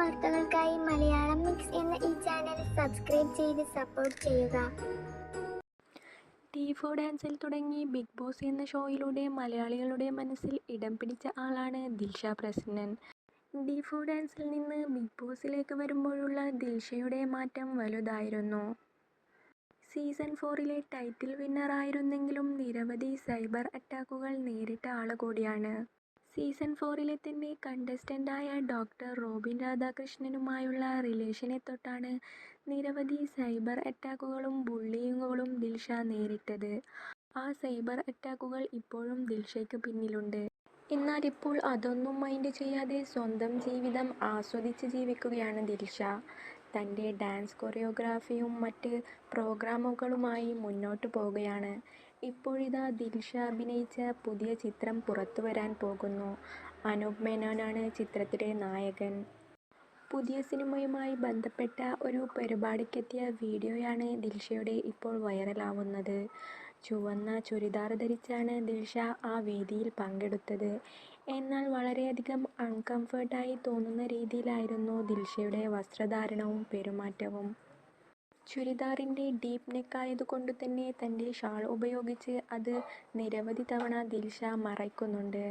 വാർത്തകൾക്കായി മലയാളം മിക്സ് എന്ന ഈ ചാനൽ സബ്സ്ക്രൈബ് ചെയ്ത് സപ്പോർട്ട് ചെയ്യുക. ടി ടീഫോ ഡാൻസിൽ തുടങ്ങി ബിഗ് ബോസ് എന്ന ഷോയിലൂടെ മലയാളികളുടെ മനസ്സിൽ ഇടം പിടിച്ച ആളാണ് ദിൽഷ പ്രസന്നൻ. ഡീഫോ ഡാൻസിൽ നിന്ന് ബിഗ് ബോസിലേക്ക് വരുമ്പോഴുള്ള ദിൽഷയുടെ മാറ്റം വലുതായിരുന്നു. സീസൺ ഫോറിലെ ടൈറ്റിൽ വിന്നറായിരുന്നെങ്കിലും നിരവധി സൈബർ അറ്റാക്കുകൾ നേരിട്ട ആൾ കൂടിയാണ് സീസൺ ഫോറിലെ തന്നെ കണ്ടസ്റ്റന്റായ ഡോക്ടർ റോബിൻ രാധാകൃഷ്ണനുമായുള്ള റിലേഷനെ തൊട്ടാണ് നിരവധി സൈബർ അറ്റാക്കുകളും ബുള്ളിയിങ്ങുകളും ദിൽഷ നേരിട്ടത്. ആ സൈബർ അറ്റാക്കുകൾ ഇപ്പോഴും ദിൽഷയ്ക്ക് പിന്നിലുണ്ട്. എന്നാൽ ഇപ്പോൾ അതൊന്നും മൈൻഡ് ചെയ്യാതെ സ്വന്തം ജീവിതം ആസ്വദിച്ച് ജീവിക്കുകയാണ് ദിൽഷ. തന്റെ ഡാൻസ് കൊറിയോഗ്രാഫിയും മറ്റ് പ്രോഗ്രാമുകളുമായി മുന്നോട്ട് പോവുകയാണ്. ഇപ്പോഴിതാ ദിൽഷ അഭിനയിച്ച പുതിയ ചിത്രം പുറത്തു വരാൻ പോകുന്നു. അനൂപ് മേനോനാണ് ചിത്രത്തിലെ നായകൻ. പുതിയ സിനിമയുമായി ബന്ധപ്പെട്ട ഒരു പരിപാടിക്കെത്തിയ വീഡിയോയാണ് ദിൽഷയുടെ ഇപ്പോൾ വൈറലാവുന്നത്. ചുവന്ന ചുരിദാർ ധരിച്ചാണ് ദിൽഷ ആ വേദിയിൽ പങ്കെടുത്തത്. എന്നാൽ വളരെയധികം അൺകംഫർട്ടായി തോന്നുന്ന രീതിയിലായിരുന്നു ദിൽഷയുടെ വസ്ത്രധാരണവും പെരുമാറ്റവും. ചുരിദാറിന്റെ ഡീപ്പ് നെക്ക് ആയതുകൊണ്ട് തന്നെ തന്റെ ഷാൾ ഉപയോഗിച്ച് അത് നിരവധി തവണ ദിൽഷ മറയ്ക്കുന്നുണ്ട്.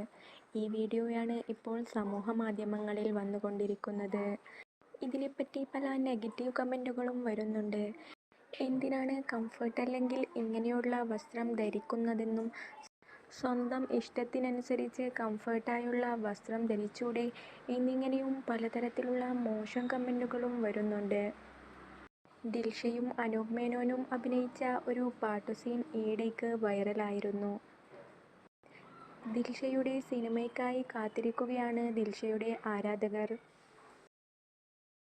ഈ വീഡിയോയാണ് ഇപ്പോൾ സമൂഹ മാധ്യമങ്ങളിൽ വന്നുകൊണ്ടിരിക്കുന്നത്. ഇതിനെപ്പറ്റി പല നെഗറ്റീവ് കമന്റുകളും വരുന്നുണ്ട്. എന്തിനാണ് കംഫർട്ട് അല്ലെങ്കിൽ ഇങ്ങനെയുള്ള വസ്ത്രം ധരിക്കുന്നതെന്നും സ്വന്തം ഇഷ്ടത്തിനനുസരിച്ച് കംഫർട്ടായുള്ള വസ്ത്രം ധരിച്ചൂടെ എന്നിങ്ങനെയും പലതരത്തിലുള്ള മോശം കമന്റുകളും വരുന്നുണ്ട്. ദിൽഷയും അനൂപ് മേനോനും അഭിനയിച്ച ഒരു പാട്ടു സീൻ ഈയിടയ്ക്ക് വൈറലായിരുന്നു. ദിൽഷയുടെ സിനിമയ്ക്കായി കാത്തിരിക്കുകയാണ് ദിൽഷയുടെ ആരാധകർ.